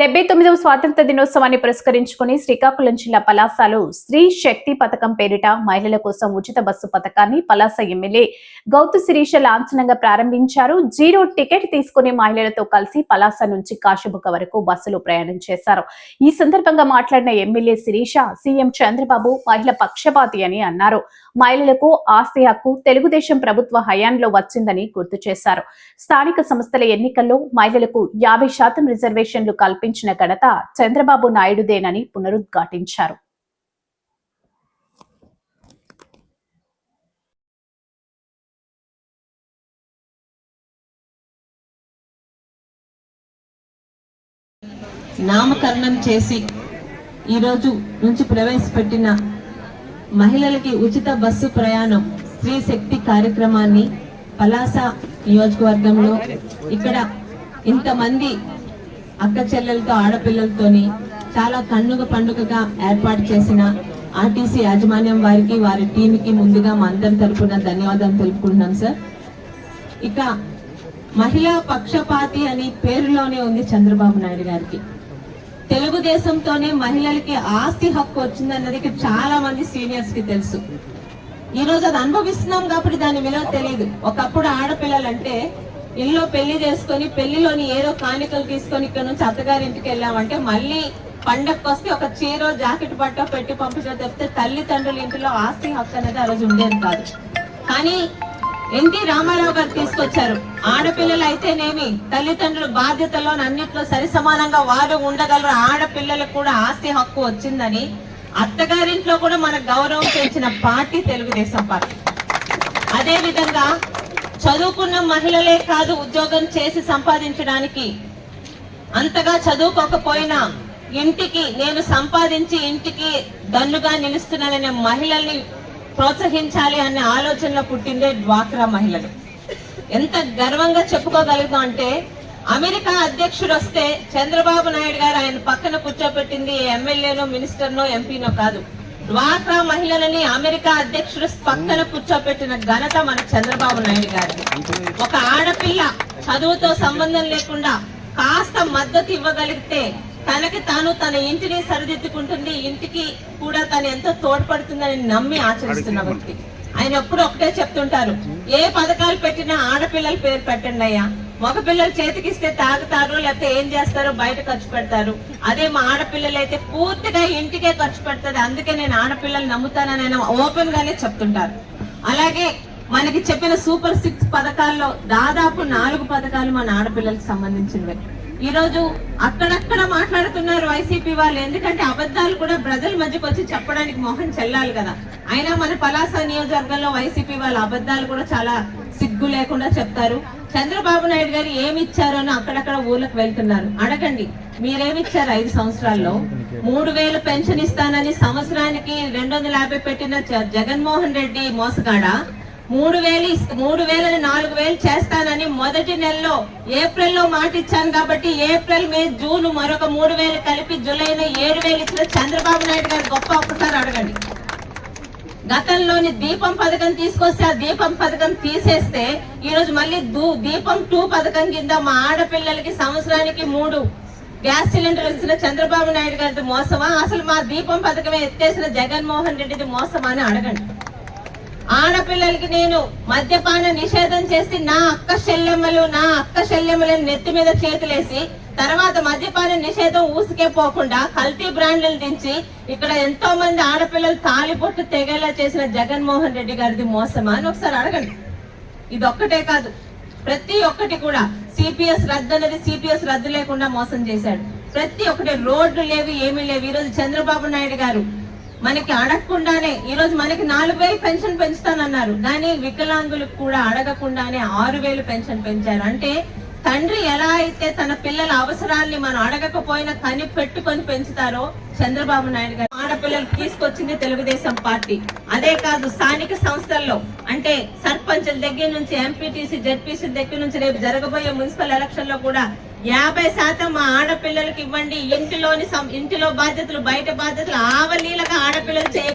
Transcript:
డెబ్బై తొమ్మిదవ స్వాతంత్ర దినోత్సవాన్ని పురస్కరించుకుని శ్రీకాకుళం జిల్లా పలాసలో స్త్రీ శక్తి పథకం పేరిట మహిళల కోసం ఉచిత బస్సు పథకాన్ని పలాస ఎమ్మెల్యే గౌతు శిరీష లాంఛనంగా ప్రారంభించారు. జీరో టికెట్ తీసుకునే మహిళలతో కలిసి పలాస నుంచి కాశీబుక వరకు బస్సులో ప్రయాణం చేశారు. ఈ సందర్భంగా మాట్లాడిన ఎమ్మెల్యే శిరీష సీఎం చంద్రబాబు మహిళ పక్షపాతి అని అన్నారు. మహిళలకు ఆస్తి హక్కు తెలుగుదేశం ప్రభుత్వ హయాంలో వచ్చిందని గుర్తు చేశారు. స్థానిక సంస్థల ఎన్నికల్లో మహిళలకు యాభై శాతం రిజర్వేషన్లు కల్పించిన ఘనత చంద్రబాబు నాయుడుదేనని పునరుద్ఘాటించారు. నామకరణం చేసి ఈరోజు నుంచి ప్రవేశపెట్టిన మహిళలకి ఉచిత బస్సు ప్రయాణం స్త్రీ శక్తి కార్యక్రమాన్ని పలాస నియోజకవర్గంలో ఇక్కడ ఇంతమంది అక్క చెల్లెలతో ఆడపిల్లలతోని చాలా కన్నుగ పండుగగా ఏర్పాటు చేసిన ఆర్టీసీ యాజమాన్యం వారికి వారి టీంకి ముందుగా మా అందరి తరఫున ధన్యవాదాలు తెలుపుకుంటున్నాం సార్. ఇక మహిళా పక్షపాతి అని పేరులోనే ఉంది చంద్రబాబు నాయుడు గారికి. తెలుగుదేశంతోనే మహిళలకి ఆస్తి హక్కు వచ్చిందన్నది చాలా మంది సీనియర్స్కి తెలుసు. ఈ రోజు అది అనుభవిస్తున్నాం కాబట్టి దాని విలువ తెలియదు ఒకప్పుడు ఆడపిల్లలు అంటే ఇల్లు పెళ్ళి చేసుకొని పెళ్ళిలోని ఏదో కానుకలు తీసుకొని ఇక్కడ నుంచి అత్తగారింటికి వెళ్ళామంటే మళ్ళీ పండగకు వస్తే ఒక చీర జాకెట్ పట్ట పెట్టి పంపించడం తప్పితే తల్లిదండ్రుల ఇంటిలో ఆస్తి హక్కు అనేది ఆ రోజు ఉండేది కాదు. కానీ ఎన్టీ రామారావు గారు తీసుకొచ్చారు. ఆడపిల్లలు అయితేనేమి తల్లిదండ్రుల బాధ్యతలో అన్నింటిలో సరి సమానంగా వారు ఉండగలరు ఆడపిల్లలకు కూడా ఆస్తి హక్కు వచ్చిందని అత్తగారింట్లో కూడా మన గౌరవం పెంచిన పార్టీ తెలుగుదేశం పార్టీ. అదే విధంగా చదువుకున్న మహిళలే కాదు ఉద్యోగం చేసి సంపాదించడానికి. అంతగా చదువుకోకపోయినా ఇంటికి నేను సంపాదించి ఇంటికి దన్నుగా నిలుస్తున్నాననే మహిళల్ని ప్రోత్సహించాలి అనే ఆలోచనలో పుట్టిందే డ్వాక్రా మహిళలు. ఎంత గర్వంగా చెప్పుకోగలుగుతాం అంటే అమెరికా అధ్యక్షుడు వస్తే చంద్రబాబు నాయుడు గారు ఆయన పక్కన కూర్చోబెట్టింది ఎమ్మెల్యేనో మినిస్టర్నో ఎంపీనో కాదు. డ్వాక్రా మహిళలని అమెరికా అధ్యక్షుడు పక్కన కూర్చోబెట్టిన ఘనత మన చంద్రబాబు నాయుడు గారి ఒక ఆడపిల్ల చదువుతో సంబంధం లేకుండా కాస్త మద్దతు ఇవ్వగలిగితే తనకి తాను తన ఇంటిని సరిదిద్దుకుంటుంది ఇంటికి కూడా తను ఎంతో తోడ్పడుతుందని నమ్మి ఆచరిస్తున్న వ్యక్తి. ఆయన ఎప్పుడు ఒకటే చెప్తుంటారు ఏ పథకాలు పెట్టినా ఆడపిల్లల పేరు పెట్టండి అయ్యా. మగపిల్లలు చేతికిస్తే తాగుతారు లేకపోతే ఏం చేస్తారో బయట ఖర్చు పెడతారు. అదే మా ఆడపిల్లలు అయితే పూర్తిగా ఇంటికే ఖర్చు పెడుతుంది. అందుకే నేను ఆడపిల్లలు నమ్ముతానని ఆయన ఓపెన్ గానే చెప్తుంటారు. అలాగే మనకి చెప్పిన సూపర్ సిక్స్ పథకాల్లో దాదాపు నాలుగు పథకాలు మన ఆడపిల్లలకు సంబంధించినవి. ఈ రోజు అక్కడక్కడ మాట్లాడుతున్నారు వైసీపీ వాళ్ళు. ఎందుకంటే అబద్ధాలు కూడా ప్రజల మధ్యకి వచ్చి చెప్పడానికి మొహం చెల్లాలి కదా. అయినా మన పలాస నియోజకవర్గంలో వైసీపీ వాళ్ళ అబద్ధాలు కూడా చాలా సిగ్గు లేకుండా చెప్తారు. చంద్రబాబు నాయుడు గారు ఏమి ఇచ్చారు అని అక్కడక్కడ ఊర్లకు వెళ్తున్నారు. అడగండి మీరేమిచ్చారు ఐదు సంవత్సరాల్లో? మూడు వేలు పెన్షన్ ఇస్తానని సంవత్సరానికి రెండు వందల యాభై పెట్టిన జగన్మోహన్ రెడ్డి మోసగాడ? మూడు వేలు మూడు వేలని నాలుగు వేలు చేస్తానని మొదటి నెలలో ఏప్రిల్లో మాట ఇచ్చాను కాబట్టి ఏప్రిల్ మే జూన్ మరొక మూడు వేలు కలిపి జూలైలో ఏడు వేలు ఇచ్చిన చంద్రబాబు నాయుడు గారు గొప్ప ఒక్కసారి అడగండి. గతంలోని దీపం పథకం తీసుకొస్తే ఆ దీపం పథకం తీసేస్తే ఈ రోజు మళ్ళీ దూ- దీపం టూ పథకం కింద మా ఆడపిల్లలకి సంవత్సరానికి మూడు. గ్యాస్ సిలిండర్ ఇచ్చిన చంద్రబాబు నాయుడు గారిది మోసమా? అసలు మా దీపం పథకమే ఎత్తేసిన జగన్మోహన్ రెడ్డిది మోసమా అని అడగండి. ఆడపిల్లలకి నేను మద్యపాన నిషేధం చేసి నా అక్క శల్యమ్మలు నా అక్క శల్యమ్మలను నెత్తి మీద చేతులేసి తర్వాత మద్యపాన నిషేధం ఊసుకే పోకుండా కల్తీ బ్రాండ్లు దించి ఇక్కడ ఎంతో మంది ఆడపిల్లలు తాలిపొట్టు తెగేలా చేసిన జగన్మోహన్ రెడ్డి గారిది మోసమా అని ఒకసారి అడగండి. ఇది ఒక్కటే కాదు ప్రతి ఒక్కటి కూడా సిపిఎస్ రద్దు అనేది సిపిఎస్ రద్దు లేకుండా మోసం చేశాడు. ప్రతి ఒక్కటి రోడ్లు లేవు ఏమీ లేవు. ఈ రోజు చంద్రబాబు నాయుడు గారు మనకి అడగకుండానే ఈ రోజు మనకి నాలుగు వేలు పెన్షన్ పెంచుతానన్నారు. కానీ వికలాంగులకు కూడా అడగకుండానే ఆరు వేలు పెన్షన్ పెంచారు. అంటే తండ్రి ఎలా అయితే తన పిల్లల అవసరాల్ని మనం అడగకపోయినా కని పెట్టుకొని పెంచుతారో చంద్రబాబు నాయుడు గారు ఆడపిల్లలు తీసుకొచ్చింది తెలుగుదేశం పార్టీ. అదే కాదు స్థానిక సంస్థల్లో అంటే సర్పంచ్ల దగ్గర నుంచి ఎంపీటీసీ జడ్పీసీ దగ్గర నుంచి రేపు జరగబోయే మున్సిపల్ ఎలక్షన్లో కూడా యాభై శాతం మా ఆడపిల్లలకి ఇవ్వండి. ఇంటిలోని ఇంటిలో బాధ్యతలు బయట బాధ్యతలు ఆవలీలగా ఆడపిల్లలు చేయ